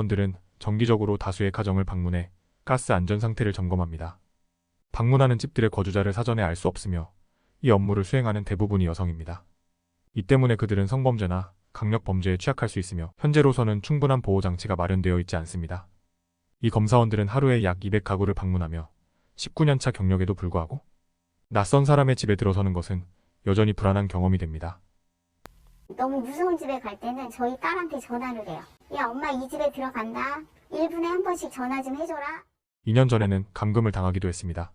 원들은 정기적으로 다수의 가정을 방문해 가스 안전 상태를 점검합니다. 방문하는 집들의 거주자를 사전에 알 수 없으며 이 업무를 수행하는 대부분이 여성입니다. 이 때문에 그들은 성범죄나 강력 범죄에 취약할 수 있으며 현재로서는 충분한 보호 장치가 마련되어 있지 않습니다. 이 검사원들은 하루에 약 200가구를 방문하며 19년차 경력에도 불구하고 낯선 사람의 집에 들어서는 것은 여전히 불안한 경험이 됩니다. 너무 무서운 집에 갈 때는 저희 딸한테 전화를 해요. 야, 엄마 이 집에 들어간다. 1분에 한 번씩 전화 좀 해줘라. 2년 전에는 감금을 당하기도 했습니다.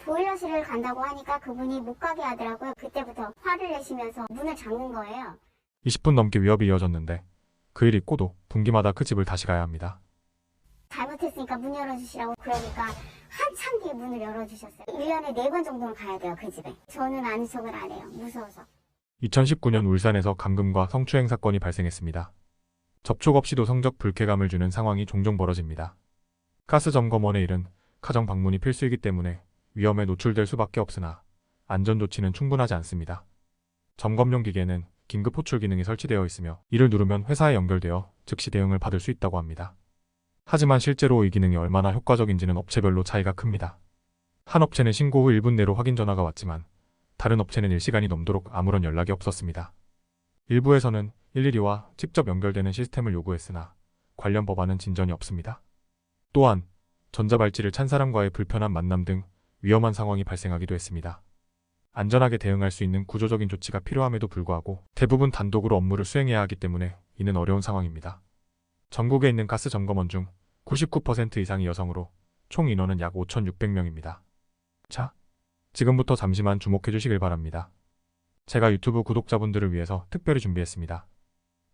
보일러실을 간다고 하니까 그분이 못 가게 하더라고요. 그때부터 화를 내시면서 문을 잠근 거예요. 20분 넘게 위협이 이어졌는데 그일 있고도 분기마다 그 집을 다시 가야 합니다. 잘못했으니까 문 열어주시라고 그러니까 한참 뒤에 문을 열어주셨어요. 1년에 4번 정도는 가야 돼요, 그 집에. 저는 아는 척을 안 해요. 무서워서. 2019년 울산에서 감금과 성추행 사건이 발생했습니다. 접촉 없이도 성적 불쾌감을 주는 상황이 종종 벌어집니다. 가스 점검원의 일은 가정 방문이 필수이기 때문에 위험에 노출될 수밖에 없으나 안전 조치는 충분하지 않습니다. 점검용 기계는 긴급 호출 기능이 설치되어 있으며 이를 누르면 회사에 연결되어 즉시 대응을 받을 수 있다고 합니다. 하지만 실제로 이 기능이 얼마나 효과적인지는 업체별로 차이가 큽니다. 한 업체는 신고 후 1분 내로 확인 전화가 왔지만 다른 업체는 1시간이 넘도록 아무런 연락이 없었습니다. 일부에서는 112와 직접 연결되는 시스템을 요구했으나 관련 법안은 진전이 없습니다. 또한 전자발찌를 찬 사람과의 불편한 만남 등 위험한 상황이 발생하기도 했습니다. 안전하게 대응할 수 있는 구조적인 조치가 필요함에도 불구하고 대부분 단독으로 업무를 수행해야 하기 때문에 이는 어려운 상황입니다. 전국에 있는 가스 점검원 중 99% 이상이 여성으로 총 인원은 약 5,600명입니다. 자, 지금부터 잠시만 주목해 주시길 바랍니다. 제가 유튜브 구독자분들을 위해서 특별히 준비했습니다.